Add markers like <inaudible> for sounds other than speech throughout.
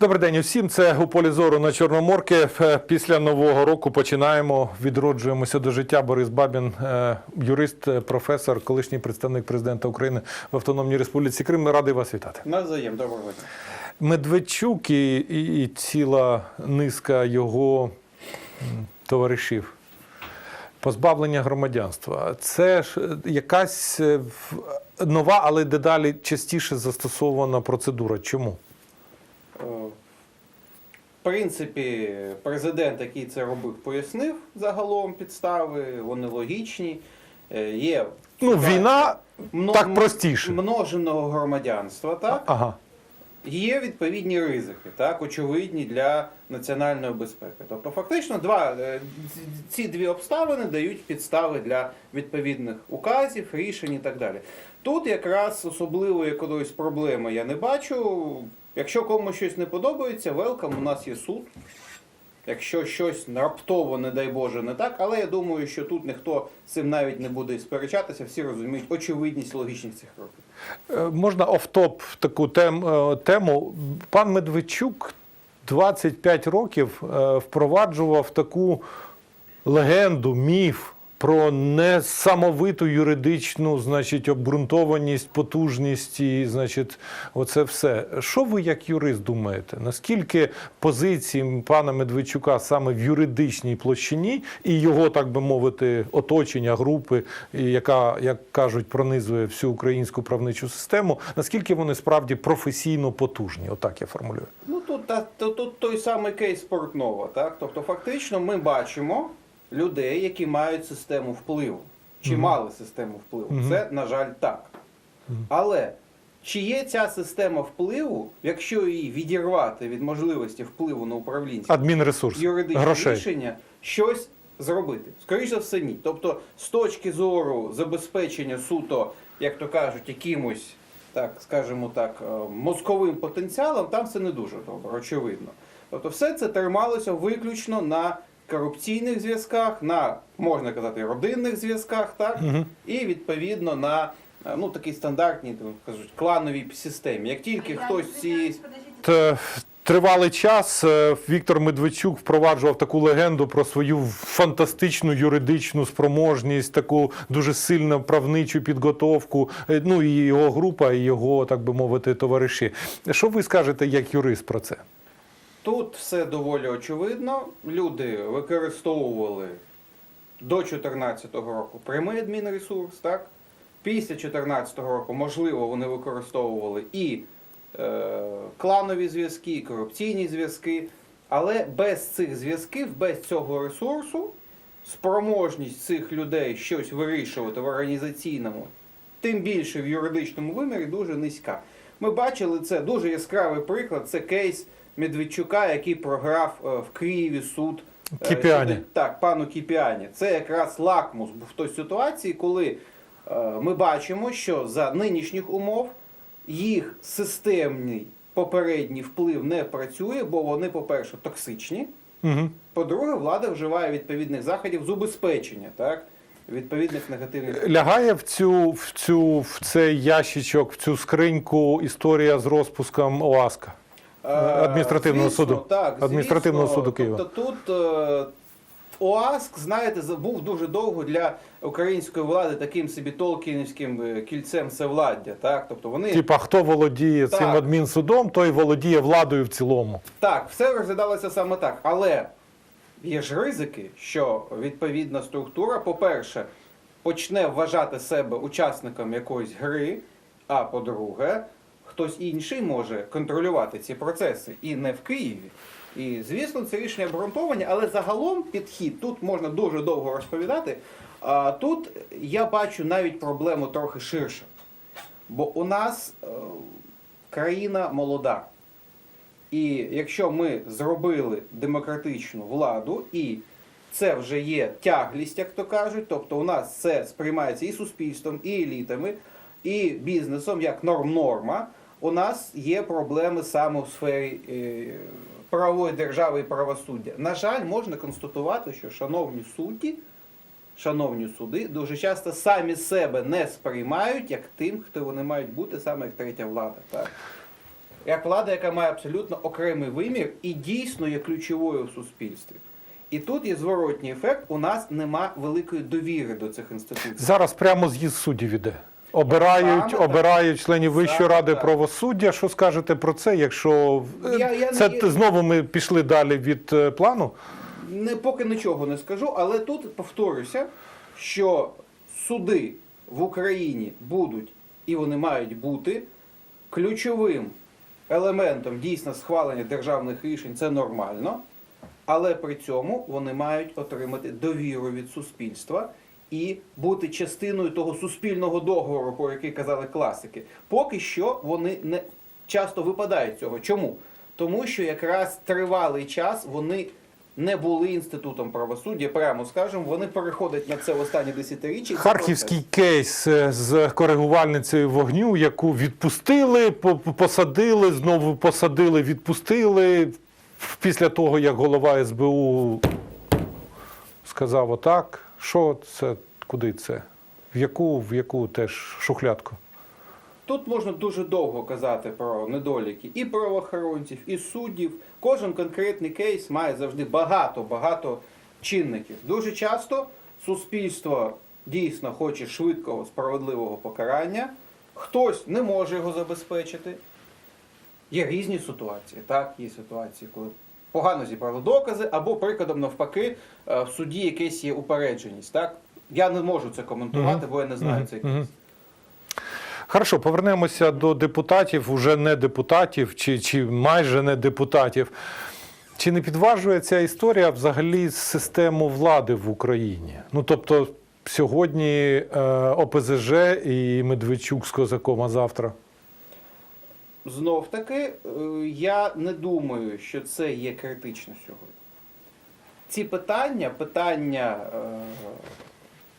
Добрий день усім. Це у полі зору на Чорноморки. Е, Після нового року починаємо. Відроджуємося до життя. Борис Бабін, е, юрист, е, професор, колишній представник президента України в Автономній Республіці Крим. Радий вас вітати. Навзаєм, доброго дня. Медведчук і, і, і ціла низка його товаришів. Позбавлення громадянства. Це ж якась нова, але дедалі частіше застосована процедура. Чому? Принципі, президент, який це робив, пояснив загалом підстави, вони логічні. Е, Є Ну, війна мно- так простіше. множеного громадянства, так? Ага. Є відповідні ризики, так, очевидні для національної безпеки. Тобто, фактично, два, е, ці- дві обставини дають підстави для відповідних указів, рішень і так далі. Тут якраз особливо якоїсь проблеми я не бачу. Якщо комусь щось не подобається, велкам, у нас є суд. Якщо щось раптово, не дай Боже, не так, але я думаю, що тут ніхто з цим навіть не буде сперечатися, всі розуміють очевидність логічність цих кроків. Е, Можна офтоп таку е, тему. Пан Медведчук 25 років е, впроваджував таку легенду, міф про несамовиту юридичну, значить, обґрунтованість, потужність і, значить, оце все. Що ви як юрист думаєте? Наскільки позиції пана Медведчука саме в юридичній площині і його, так би мовити, оточення групи, яка, як кажуть, пронизує всю українську правничу систему, наскільки вони справді професійно потужні? Отак я формулюю. Ну тут, та, то- тут той самий кейс Портнова, так? Тобто, фактично, ми бачимо людей, які мають систему впливу, чи Мгм. мали систему впливу. Мгм. Це, на жаль, так. Але чи є ця система впливу, якщо її відірвати від можливості впливу на управлінські Адмінресурс, юридичні грошей. рішення, щось зробити? Скоріше за все, ні. Тобто, з точки зору забезпечення суто, як то кажуть, якимось, так скажімо так, е, мозковим потенціалом, там все не дуже добре, очевидно. Тобто, все це трималося виключно на корупційних зв'язках, на можна казати, родинних зв'язках, так Мгм. і відповідно на е, ну такій стандартній так кажуть клановій системі. Як тільки хтось з цієї Тривалий час е, Віктор Медведчук впроваджував таку легенду про свою фантастичну юридичну спроможність, таку дуже сильну правничу підготовку. е, Ну і його група, і його, так би мовити, товариші. Що ви скажете як юрист про це? Тут все доволі очевидно. Люди використовували до 2014 року прямий адмінресурс, так? Після 2014 року, можливо, вони використовували і е, кланові зв'язки, і корупційні зв'язки. Але без цих зв'язків, без цього ресурсу, спроможність цих людей щось вирішувати в організаційному, тим більше в юридичному вимірі, дуже низька. Ми бачили це дуже яскравий приклад. Це кейс Медведчука, який програв е, в Києві суд. е, Кіпіані. Так, пану Кіпіані. Це якраз лакмус був в той ситуації, коли е, ми бачимо, що за нинішніх умов їх системний попередній вплив не працює, бо вони, по-перше, токсичні. Угу. По-друге, влада вживає відповідних заходів з убезпечення, так? Відповідних негативних. Лягає в цю в цю в цей ящичок, в цю скриньку історія з розпуском ОАСКа. Е, Адміністративного суду. Так, Адміністративного звісно. суду Києва. Тобто тут е, ОАСК, знаєте, був дуже довго для української влади таким собі толкінівським е, кільцем всевладдя. Так? Тобто вони Типа, хто володіє цим адмінсудом, той володіє владою в цілому. Так, все розглядалося саме так. Але є ж ризики, що відповідна структура, по-перше, почне вважати себе учасником якоїсь гри, а по-друге, хтось інший може контролювати ці процеси і не в Києві. І, звісно, це рішення обґрунтовані, але загалом підхід тут можна дуже довго розповідати. А тут я бачу навіть проблему трохи ширше. Бо у нас е, країна молода. І якщо ми зробили демократичну владу, і це вже є тяглість, як то кажуть, тобто у нас це сприймається і суспільством, і елітами, і бізнесом як норм-норма, у нас є проблеми саме у сфері е, правової держави і правосуддя. На жаль, можна констатувати, що шановні судді, шановні суди, дуже часто самі себе не сприймають як тим, хто вони мають бути, саме як третя влада. Так? як влада, яка має абсолютно окремий вимір і дійсно є ключовою в суспільстві. І тут є зворотній ефект. У нас нема великої довіри до цих інституцій. Зараз прямо з'їзд суддів іде. Обирають, Саме обирають членів Вищої ради так. правосуддя. Що скажете про це? Якщо е, Я- я це я- знову ми пішли далі від е, плану? Не поки нічого не скажу, але тут повторюся, що суди в Україні будуть і вони мають бути ключовим елементом дійсно схвалення державних рішень. Це нормально, але при цьому вони мають отримати довіру від суспільства. І бути частиною того суспільного договору, про який казали класики. Поки що вони не часто випадають цього. Чому? Тому що якраз тривалий час вони не були інститутом правосуддя, прямо скажемо, вони переходять на це в останні десятиріччя. Харківський кейс е, з коригувальницею вогню, яку відпустили, посадили, знову посадили, відпустили. Після того, як голова СБУ сказав отак, що це, куди це? В яку, в яку теж шухлядку? Тут можна дуже довго казати про недоліки і правоохоронців, і суддів. Кожен конкретний кейс має завжди багато-багато чинників. Дуже часто суспільство дійсно хоче швидкого, справедливого покарання. Хтось не може його забезпечити. Є різні ситуації. Так, є ситуації, коли погано зібрали докази, або прикладом навпаки, е, в суді якась є упередженість. Так? Я не можу це коментувати, бо я не знаю цей кейс. Хорошо, повернемося до депутатів, уже не депутатів, чи, чи майже не депутатів. Чи не підважує ця історія взагалі систему влади в Україні? Ну тобто, сьогодні е, ОПЗЖ і Медведчук з козаком, а завтра. Знов таки, е, я не думаю, що це є критично сьогодні. Ці питання, питання е,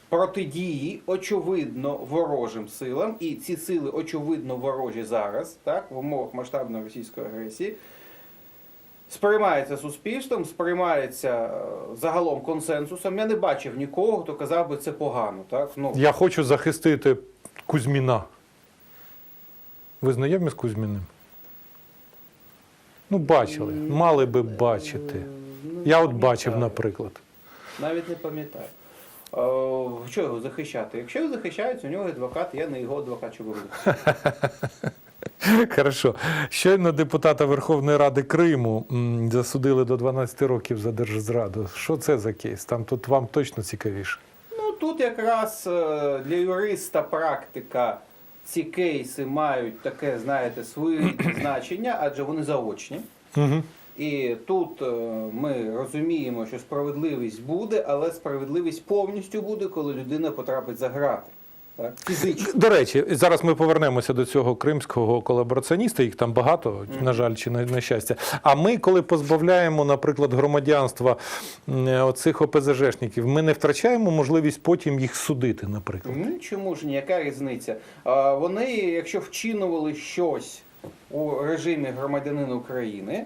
протидії, очевидно, ворожим силам, і ці сили, очевидно, ворожі зараз, так, в умовах масштабної російської агресії, сприймається суспільством, сприймається е, загалом консенсусом. Я не бачив нікого, хто казав би це погано. Так? Ну, Я хочу захистити Кузьміна. Ви знайомі з Кузьміним? Ну, бачили. Мали би бачити. е, ну, Я от бачив, наприклад. Навіть не пам'ятаю. О, що його захищати? Якщо його захищають, у нього адвокат, я не його адвокат, що говорю. <laughs> Хорошо. Щойно депутата Верховної Ради Криму засудили до 12 років за держзраду. Що це за кейс? Там тут вам точно цікавіше. Ну тут якраз е, для юриста практика ці кейси мають таке, знаєте, своє <clears throat> значення, адже вони заочні. Угу. І тут е, ми розуміємо, що справедливість буде, але справедливість повністю буде, коли людина потрапить за грати. Так? Фізично. До речі, зараз ми повернемося до цього кримського колабораціоніста, їх там багато, на жаль, чи на, на щастя. А ми, коли позбавляємо, наприклад, громадянства оцих ОПЗЖшників, ми не втрачаємо можливість потім їх судити, наприклад. Ну, чому ж ні, яка різниця? А, Вони, якщо вчинували щось у режимі громадянина України,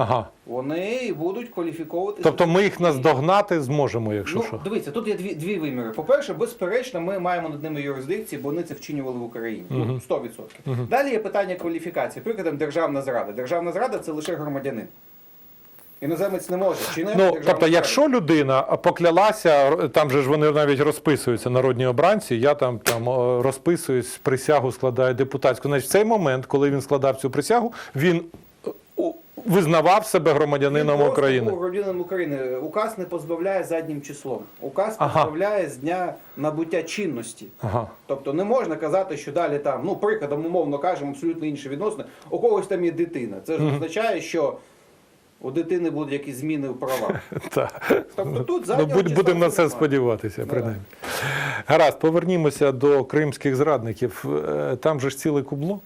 Ага. вони будуть кваліфіковуватися. Тобто ми їх наздогнати зможемо, якщо Ну, що. дивіться, тут є дві, дві виміри. По-перше, безперечно, ми маємо над ними юрисдикції, бо вони це вчинювали в Україні. Ну, Мгм. 100%. Мгм. Далі є питання кваліфікації. Прикладом, державна зрада. Державна зрада це лише громадянин. Іноземець не може вчинити Ну, тобто, якщо людина поклялася, там же ж вони навіть розписуються, народні обранці, я там, там розписуюсь, присягу складаю депутатську. Значить, в цей момент, коли він складав цю присягу, він визнавав себе громадянином України. громадянином України. Указ не позбавляє заднім числом. Указ Ага. позбавляє з дня набуття чинності. Ага. Тобто не можна казати, що далі там, ну прикладом, умовно кажемо, абсолютно інші відносини. У когось там є дитина. Це ж означає, що у дитини будуть якісь зміни в правах. <laughs> Тобто тут Ну, будь- будемо на це сподіватися, принаймні. Гаразд, повернімося до кримських зрадників. Е, Там же ж ціле кубло.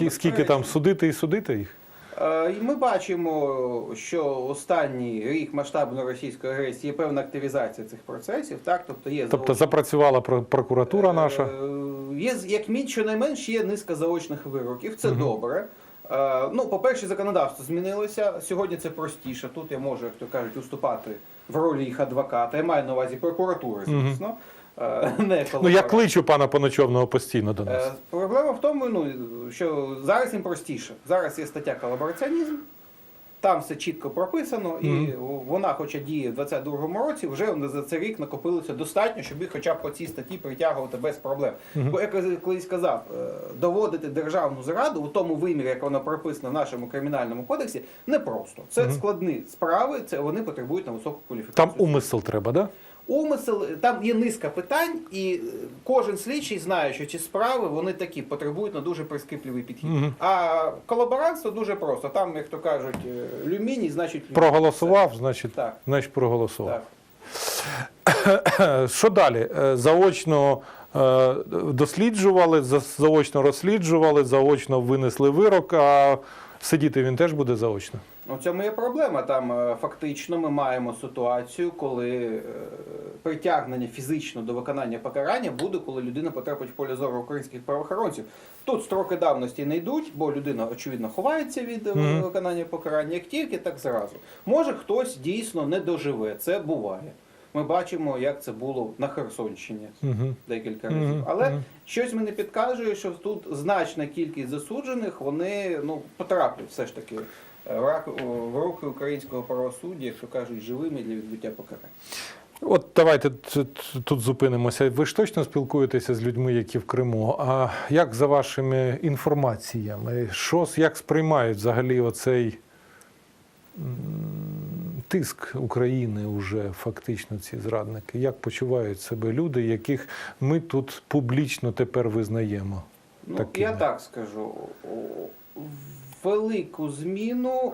Ну, Скільки там судити і судити їх? Е, І ми бачимо, що останній рік масштабної російської агресії є певна активізація цих процесів. Так, тобто є Тобто запрацювала про- прокуратура наша. Е, Є з- як мін, щонайменш є низка заочних вироків. Це добре. Е, Ну, по-перше, законодавство змінилося. Сьогодні це простіше. Тут я можу, як то кажуть, уступати в ролі їх адвоката. Я маю на увазі прокуратури, звісно. е, не Ну я кличу пана Поночовного постійно до нас. Е, Проблема в тому, ну, що зараз їм простіше. Зараз є стаття колабораціонізм, там все чітко прописано, і Мгм. вона, хоча діє в 22-му році, вже за цей рік накопилося достатньо, щоб їх хоча б по цій статті притягувати без проблем. Мгм. Бо як я колись сказав, е, доводити державну зраду у тому вимірі, як вона прописана в нашому кримінальному кодексі, непросто. Це Мгм. складні справи, це вони потребують на високу кваліфікацію. Там умисел треба, да? Умисел, там є низка питань, і е, кожен слідчий знає, що ці справи вони такі потребують на дуже прискіпливий підхід. Мгм. А колаборантство дуже просто. Там, як то кажуть, е, люміній, значить. Проголосував, значить, Так. значить проголосував. Так. <coughs> Що далі? Е, Заочно досліджували, заочно розсліджували, заочно винесли вирок, а сидіти він теж буде заочно. Ну, в цьому є проблема. Там е, фактично ми маємо ситуацію, коли е, притягнення фізично до виконання покарання буде, коли людина потрапить в поле зору українських правоохоронців. Тут строки давності не йдуть, бо людина очевидно ховається від е, виконання покарання. Як тільки, так зразу. Може хтось дійсно не доживе. Це буває. Ми бачимо, як це було на Херсонщині Угу. декілька Мгм. разів. Але Мгм. щось мені підказує, що тут значна кількість засуджених вони ну потраплять все ж таки в руки українського правосуддя, якщо кажуть, живими для відбуття покарань. От давайте тут зупинимося. Ви ж точно спілкуєтеся з людьми, які в Криму. А як за вашими інформаціями, що як сприймають взагалі оцей тиск України уже фактично ці зрадники? Як почувають себе люди, яких ми тут публічно тепер визнаємо? Ну Такими. я так скажу. Велику зміну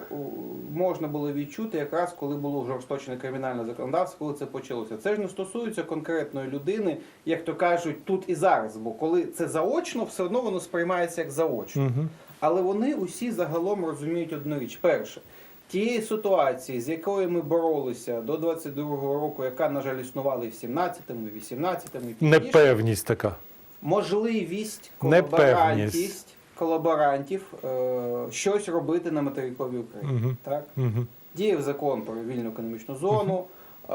можна було відчути якраз коли було жорсточне кримінальне законодавство, коли це почалося. Це ж не стосується конкретної людини, як то кажуть, тут і зараз. Бо коли це заочно, все одно воно сприймається як заочно. Угу. Але вони усі загалом розуміють одну річ. Перше, тієї ситуації, з якою ми боролися до 22-го року, яка, на жаль, існувала і в 17-му, і 18-му, і пізніше, Непевність така. можливість, колаборантість, колаборантів е, щось робити на материковій Україні. Угу. Так? Угу. Діяв закон про вільну економічну зону. Е,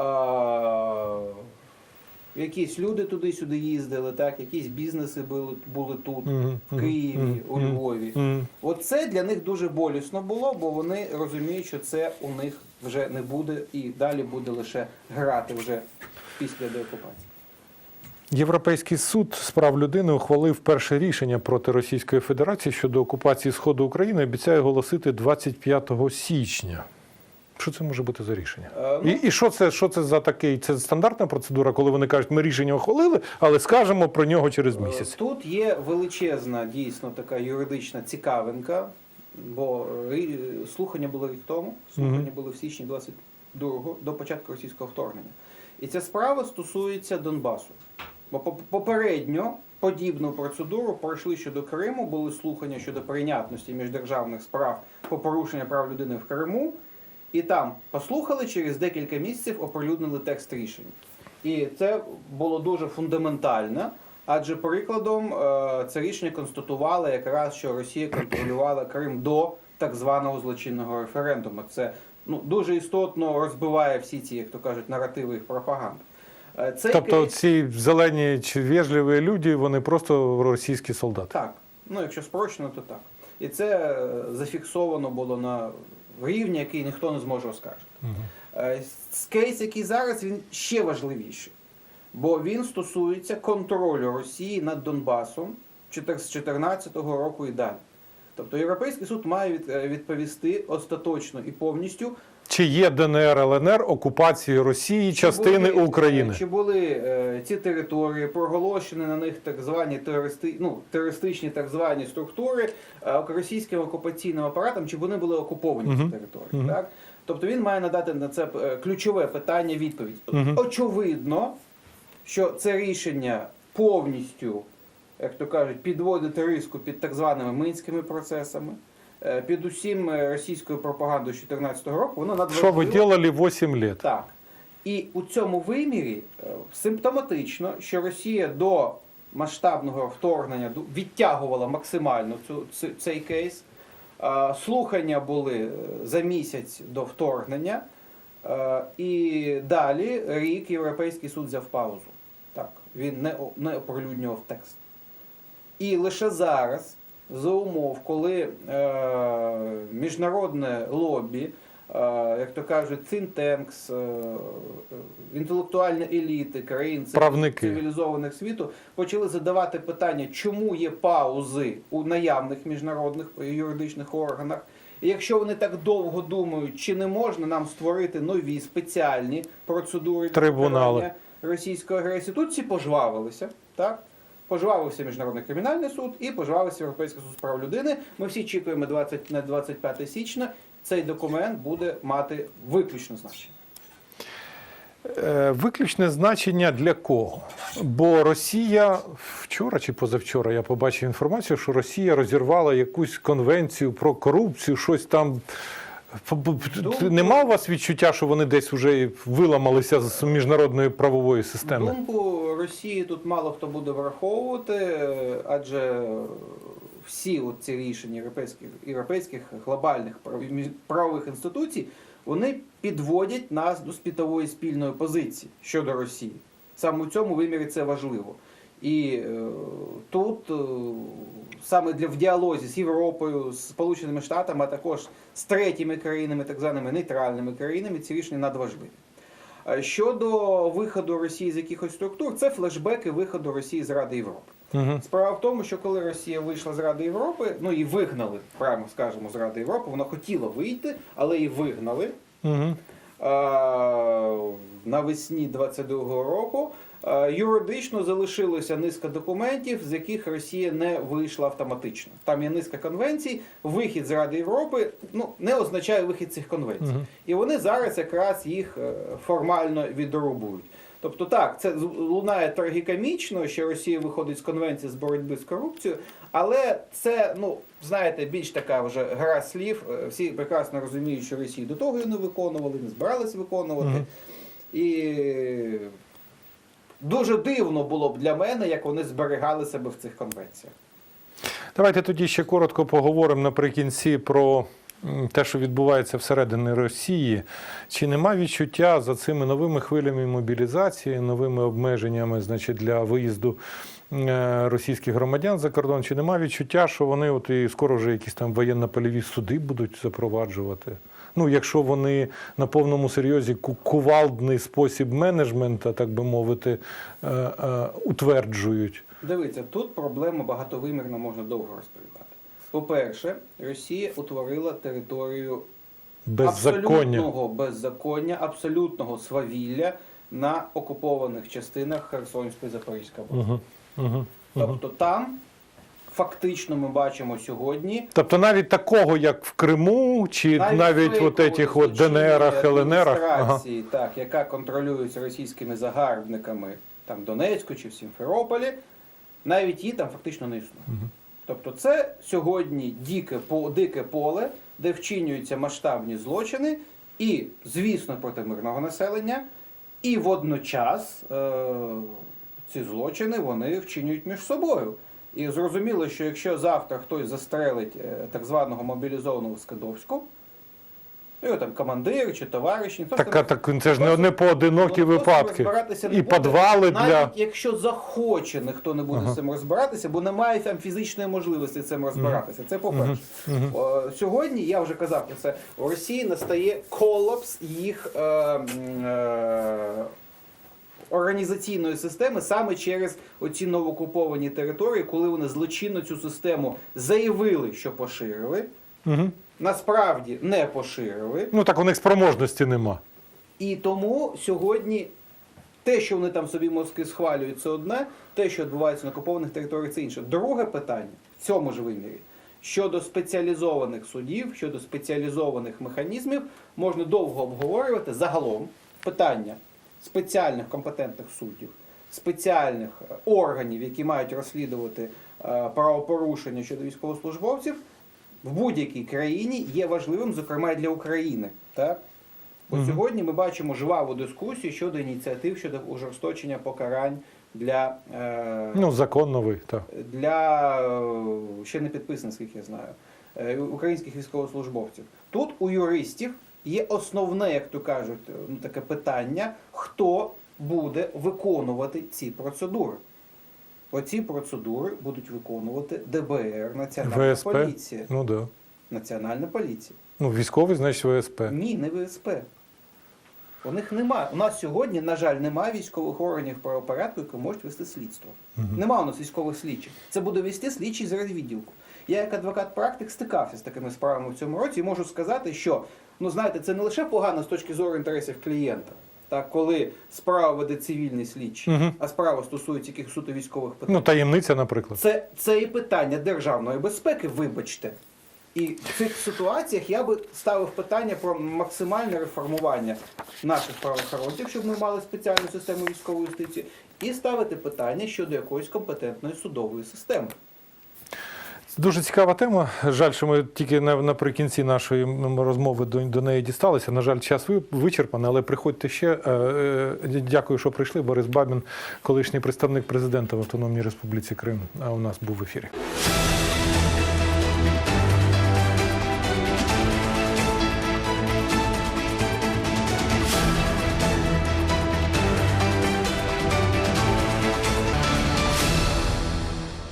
якісь люди туди-сюди їздили, так? якісь бізнеси були, були тут, в Києві, у Львові. Оце для них дуже болісно було, бо вони розуміють, що це у них вже не буде і далі буде лише грати вже після деокупації. Європейський суд з прав людини ухвалив перше рішення проти Російської Федерації щодо окупації Сходу України. Обіцяє оголосити 25 січня. Що це може бути за рішення? Е, ну, І, і що це, що це за такий? Це стандартна процедура, коли вони кажуть, ми рішення ухвалили, але скажемо про нього через місяць. Тут є величезна, дійсно така юридична цікавинка, бо е, слухання були рік тому, слухання Мгм. були в січні 22-го до початку російського вторгнення. І ця справа стосується Донбасу. Бо поп- попередньо подібну процедуру пройшли щодо Криму, були слухання щодо прийнятності міждержавних справ по порушення прав людини в Криму. І там послухали через декілька місяців оприлюднили текст рішень. І це було дуже фундаментально, адже прикладом е, це рішення констатувало якраз, що Росія контролювала Крим до так званого злочинного референдуму. Це ну, дуже істотно розбиває всі ці, як то кажуть, наративи їх пропаганди. Е, Цей Тобто кейс- ці зелені чи вежливі люди, вони просто російські солдати. Так. Ну, якщо спрощено, то так. І це е, зафіксовано було на рівні, який ніхто не зможе оскаржити. Е, Кейс, який зараз, він ще важливіший, бо він стосується контролю Росії над Донбасом з 2014 року і далі. Тобто Європейський суд має відповісти остаточно і повністю Чи є ДНР, ЛНР окупації Росії, Чи частини були, України? е, Чи були е, ці території, проголошені на них так звані терористи, ну, терористичні так звані структури е, російським окупаційним апаратом, чи вони були окуповані Мгм. ці території? Мгм. Так? Тобто він має надати на це е, ключове питання відповідь. Мгм. Очевидно, що це рішення повністю, як то кажуть, підводить риску під так званими минськими процесами. Е, Під усім е, російською пропагандою 2014 року, воно Що ви робили 8 років? Так. І у цьому вимірі е, симптоматично, що Росія до масштабного вторгнення відтягувала максимально цю, цей кейс. Слухання були за місяць до вторгнення. І далі рік Європейський суд взяв паузу. Так. Він не, не оприлюднював текст. І лише зараз, за умов, коли е, міжнародне лобі, е, як то кажуть, е, е, інтелектуальні еліти країн Правники. цивілізованих світу почали задавати питання, чому є паузи у наявних міжнародних юридичних органах. І якщо вони так довго думають, чи не можна нам створити нові спеціальні процедури Трибунали. російської агресії, тут всі пожвавилися, так? Пожвавився Міжнародний кримінальний суд і пожвавився Європейський суд з прав людини. Ми всі чекаємо 20, на 25 січня. Цей документ буде мати виключне значення. Е, Виключне значення для кого? Бо Росія вчора чи позавчора я побачив інформацію, що Росія розірвала якусь конвенцію про корупцію, щось там. П- Думку- Нема у вас відчуття, що вони десь вже виламалися з міжнародної правової системи? Думку Росії тут мало хто буде враховувати, адже всі ці рішення європейських, європейських глобальних прав- правових інституцій вони підводять нас до світової спільної позиції щодо Росії. Саме у цьому вимірі це важливо. І е, тут е, саме для в діалозі з Європою, з Сполученими Штатами, а також з третіми країнами, так званими нейтральними країнами, ці рішення надважливі. Е, Щодо виходу Росії з якихось структур, це флешбеки виходу Росії з Ради Європи. Угу. Справа в тому, що коли Росія вийшла з Ради Європи, ну і вигнали, прямо скажемо, з Ради Європи, вона хотіла вийти, але її вигнали Угу. навесні 22-го року. Е, Юридично залишилося низка документів, з яких Росія не вийшла автоматично. Там є низка конвенцій. Вихід з Ради Європи ну, не означає вихід цих конвенцій. Мгм. І вони зараз якраз їх е, формально відрубують. Тобто так, це лунає трагікомічно, що Росія виходить з конвенції з боротьби з корупцією, але це, ну, знаєте, більш така вже гра слів. Е, Всі прекрасно розуміють, що Росії до того її не виконували, не збиралися виконувати. Мгм. І дуже дивно було б для мене, як вони зберігали себе в цих конвенціях. Давайте тоді ще коротко поговоримо наприкінці про те, що відбувається всередині Росії. Чи нема відчуття за цими новими хвилями мобілізації, новими обмеженнями значить, для виїзду е, російських громадян за кордон? Чи нема відчуття, що вони от і скоро вже якісь там воєнно-польові суди будуть запроваджувати? Ну, якщо вони на повному серйозі кувалдний спосіб менеджменту, так би мовити, е, е, утверджують. Дивіться, тут проблема багатовимірна, можна довго розповідати. По-перше, Росія утворила територію Беззаконня. абсолютного беззаконня, абсолютного свавілля на окупованих частинах Херсонської Запорізької області. Угу, угу, угу. Тобто там фактично ми бачимо сьогодні Тобто навіть такого, як в Криму, чи навіть, от фейкової этих от ДНРах, ЛНРах. Ага. так, яка контролюється російськими загарбниками там Донецьку чи в Сімферополі, навіть її там фактично не існує. Мгм. Тобто це сьогодні дике, по- дике поле, де вчинюються масштабні злочини, і, звісно, проти мирного населення, і водночас е- ці злочини вони вчинюють між собою. І зрозуміло, що якщо завтра хтось застрелить е, так званого мобілізованого Скадовську, його там командир чи товариш, ніхто Так, так це ж не одне поодинокі Ну, випадки. розбиратися не І буде. підвали Навіть для. якщо захоче, ніхто не буде Ага. з цим розбиратися, бо немає там фізичної можливості з цим розбиратися. Це по-перше. Мгм. О, Сьогодні я вже казав про це. У Росії настає колапс їх е, е, організаційної системи саме через оці новоокуповані території, коли вони злочинно цю систему заявили, що поширили, Мгм. насправді не поширили. Ну так у них спроможності нема. І тому сьогодні те, що вони там собі мозки схвалюють, це одне, те, що відбувається на окупованих територіях, це інше. Друге питання в цьому ж вимірі. Щодо спеціалізованих судів, щодо спеціалізованих механізмів, можна довго обговорювати загалом питання спеціальних компетентних суддів, спеціальних е, органів, які мають розслідувати е, правопорушення щодо військовослужбовців, в будь-якій країні є важливим, зокрема і для України. Так? Бо Мгм. сьогодні ми бачимо жваву дискусію щодо ініціатив щодо ужорсточення покарань для, е, Ну, закон новий. Так. для е, ще не підписаних, я знаю, е, українських військовослужбовців. Тут у юристів є основне, як то кажуть, е, ну, таке питання, хто буде виконувати ці процедури. Оці процедури будуть виконувати ДБР, Національна ВСП? поліція. Ну да. Національна поліція. Ну, військовий, значить ВСП. Ні, не ВСП. У них немає. У нас сьогодні, на жаль, немає військових органів правопорядку, які можуть вести слідство. Мгм. Нема у нас військових слідчих. Це буде вести слідчий з відділку. Я як адвокат-практик стикався з такими справами в цьому році і можу сказати, що ну знаєте, це не лише погано з точки зору інтересів клієнта. Так, коли справа веде цивільний слідчий, Мгм. а справа стосується якихось суто військових питань. Ну, таємниця, наприклад. Це, це і питання державної безпеки, вибачте. І в цих ситуаціях я би ставив питання про максимальне реформування наших правоохоронців, щоб ми мали спеціальну систему військової юстиції, і ставити питання щодо якоїсь компетентної судової системи. Дуже цікава тема. Жаль, що ми тільки на- наприкінці нашої розмови до, до неї дісталися. На жаль, час ви- вичерпаний, але приходьте ще. Е, е, Дякую, що прийшли. Борис Бабін, колишній представник президента в Автономній Республіці Крим, а у нас був в ефірі.